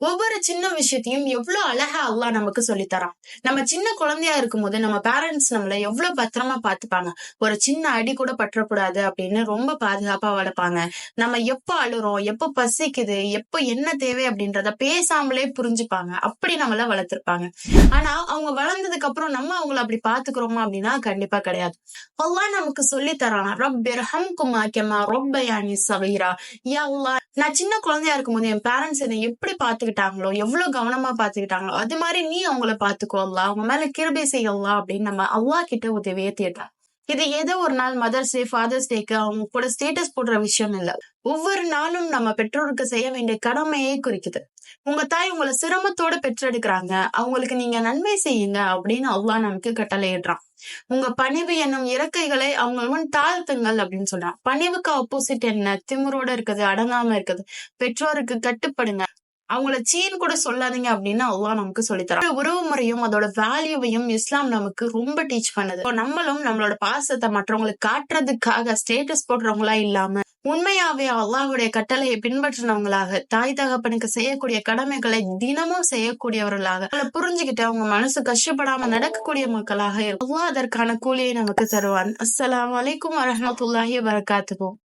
ஒவ்வொரு சின்ன விஷயத்தையும் எவ்வளவு அழகா அல்லா நமக்கு சொல்லித் தரான் நம்ம சின்ன குழந்தையா இருக்கும்போது நம்ம பேரண்ட்ஸ் நம்மள எவ்வளவு பத்திரமா பாத்துப்பாங்க ஒரு சின்ன அடி கூட பற்றக்கூடாது அப்படின்னு ரொம்ப பாதுகாப்பா வளர்ப்பாங்க. நம்ம எப்ப அழுறோம் எப்ப பசிக்குது எப்ப என்ன தேவை அப்படின்றத பேசாமலே புரிஞ்சுப்பாங்க. அப்படி நம்மள வளர்த்துருப்பாங்க. ஆனா அவங்க வளர்ந்ததுக்கு அப்புறம் நம்ம அவங்கள அப்படி பாத்துக்கிறோமா அப்படின்னா கண்டிப்பா கிடையாது. அல்லா நமக்கு சொல்லி தரான் ரப்பிர்ஹம் குமாக்கமா ரொப்பயானி சவீரா யா அல்லா நான் சின்ன குழந்தையா இருக்கும் போது என் பேரண்ட்ஸ் என்னை எப்படி பாத்துக்கிட்டாங்களோ? எவ்வளவு கவனமா பாத்துக்கிட்டாங்களோ? அது மாதிரி நீ அவங்கள பாத்துக்கோ அல்லாஹ். அவங்க மேல கிருபை செய்யலாம் அப்படின்னு நம்ம அல்லா கிட்ட உதவியே தேடுறோம். இது ஏதோ ஒரு நாள் மதர்ஸ் டே ஃபாதர்ஸ் டேக்கு அவங்க கூட ஸ்டேட்டஸ் போடுற விஷயம் இல்ல. ஒவ்வொரு நாளும் நம்ம பெற்றோருக்கு செய்ய வேண்டிய கடமையே குறிக்குது. உங்க தாய் உங்களை சிரமத்தோட பெற்றெடுக்கிறாங்க. அவங்களுக்கு நீங்க நன்மை செய்யுங்க அப்படின்னு அல்லாஹ் நமக்கு கட்டளையிடுறான். உங்க பணிவு என்னும் இறக்கைகளை அவங்க முன் தாழ்த்துங்கள் அப்படின்னு சொல்றான். பணிவுக்கு ஆப்போசிட் என்ன? திமுறோட இருக்குது அடங்காம இருக்குது. பெற்றோருக்கு கட்டுப்படுங்க. அவங்கள சீன் கூட சொல்லாதீங்க அப்படின்னு அல்லாஹ் நமக்கு சொல்லித்தரான் உறவு முறையும் அதோட வேல்யூவையும் இஸ்லாம் நமக்கு ரொம்ப டீச் பண்ணுது. நம்மளும் நம்மளோட பாசத்தை மற்றவங்களுக்கு காட்டுறதுக்காக ஸ்டேட்டஸ் போடுறவங்களா இல்லாம உண்மையாவே அல்லாஹ்வுடைய கட்டளையை பின்பற்றினவங்களாக தாய் தகப்பனுக்கு செய்யக்கூடிய கடமைகளை தினமும் செய்யக்கூடியவர்களாக அவங்களை புரிஞ்சுக்கிட்டு அவங்க மனசு கஷ்டப்படாம நடக்கக்கூடிய மக்களாக இருக்கும் அல்லாஹ் அதற்கான கூலியை நமக்கு தருவான். அஸ்லாம் வலைக்கும் வரமத்துல்லாஹி வரகாத்துவோம்